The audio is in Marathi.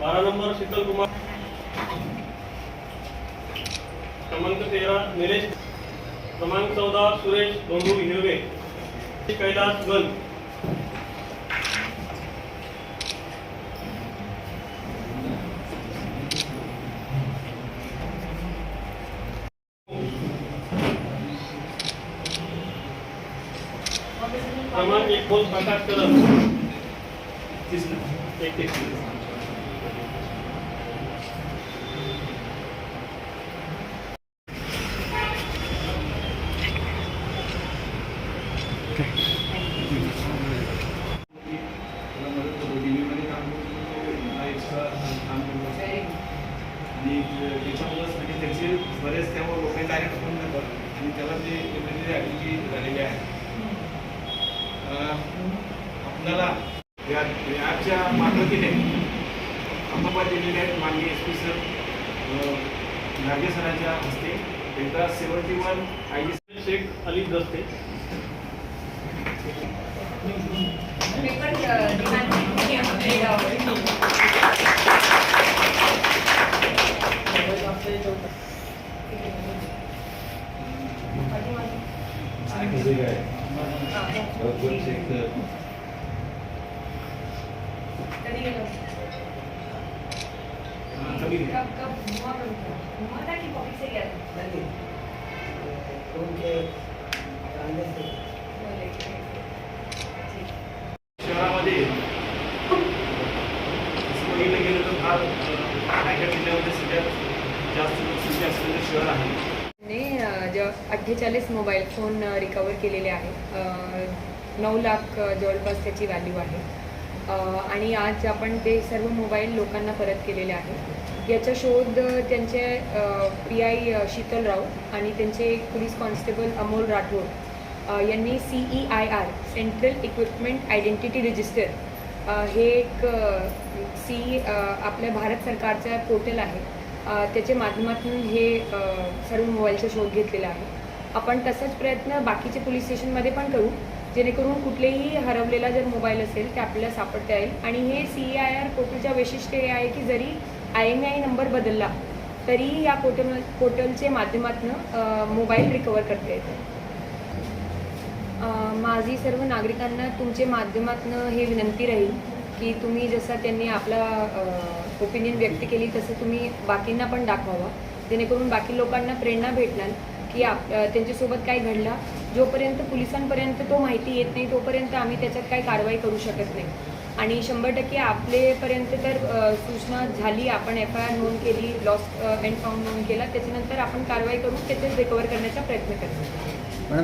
बारा नंबर शीतल कुमार. क्रमांक तेरा निलेश. क्रमांक चौदा सुरेश बंधू हिरवे. कैलास गण. क्रमांक एक बोल प्रकाश कदम एक एक त्याला मदत करतो दिल्लीमध्ये काम करतो मला एक्स्ट्रा काम करतो आणि त्याच्यामुळंच म्हणजे त्याचे बरेच त्यामुळे लोकांनी डायरेक्ट फोन जातात आणि त्याला ते वेगवेगळी ॲक्टिव्हिटी झालेली आहे. आपल्याला या ॲपच्या मार्फतीने अहमदाबाद दिलेले आहेत माननीय एस पी सर नागे सरांच्या हस्ते. एकदा seventy one I Shaikh Ali दस्ते कमी शहरामध्ये. तसं गेलं तर फार अं, रायगड जिल्ह्यामध्ये सगळ्यात जास्त लोकसंख्या असलेलं शहर आहे. अठ्ठेचाळीस मोबाईल फोन रिकवर केलेले आहेत नऊ लाख जवळपास त्याची व्हॅल्यू आहे. आणि आज आपण ते सर्व मोबाईल लोकांना परत केलेले आहे याचा शोध त्यांचे पी आय शीतल राऊत आणि त्यांचे पोलीस कॉन्स्टेबल अमोल राठोड यांनी C E I R central equipment identity register हे एक सी आपल्या भारत सरकारचं पोर्टल आहे. त्याच्या माध्यमातून हे सर्व मोबाईलचा शोध घेतलेला आहे. आपण तसाच प्रयत्न बाकीचे पोलीस स्टेशनमध्ये पण करू जेणेकरून कुठलेही हरवलेला जर मोबाईल असेल ते आपल्याला सापडता येईल. आणि हे सी आय आर पोर्टलच्या वैशिष्ट्य हे आहे की जरी आय एम आय नंबर बदलला तरी या पोर्टल पोर्टलच्या माध्यमातून मोबाईल रिकवर करता येतो. माझी सर्व नागरिकांना तुमच्या माध्यमातून हे विनंती राहील की तुम्ही जसं त्यांनी आपला ओपिनियन व्यक्त केली तसं तुम्ही बाकींना पण दाखवावा. जेणेकरून बाकी लोकांना प्रेरणा भेटणार की आप त्यांच्यासोबत काय घडला. जोपर्यंत पोलिसांपर्यंत तो माहिती येत नाही तोपर्यंत आम्ही त्याच्यात काही कारवाई करू शकत नाही. आणि शंभर टक्के आपलेपर्यंत तर सूचना झाली आपण एफ आय आर नोंद केली लॉस अँड फाऊंड नोंद केला त्याच्यानंतर आपण कारवाई करून त्याच्यात रिकवर करण्याचा प्रयत्न करतो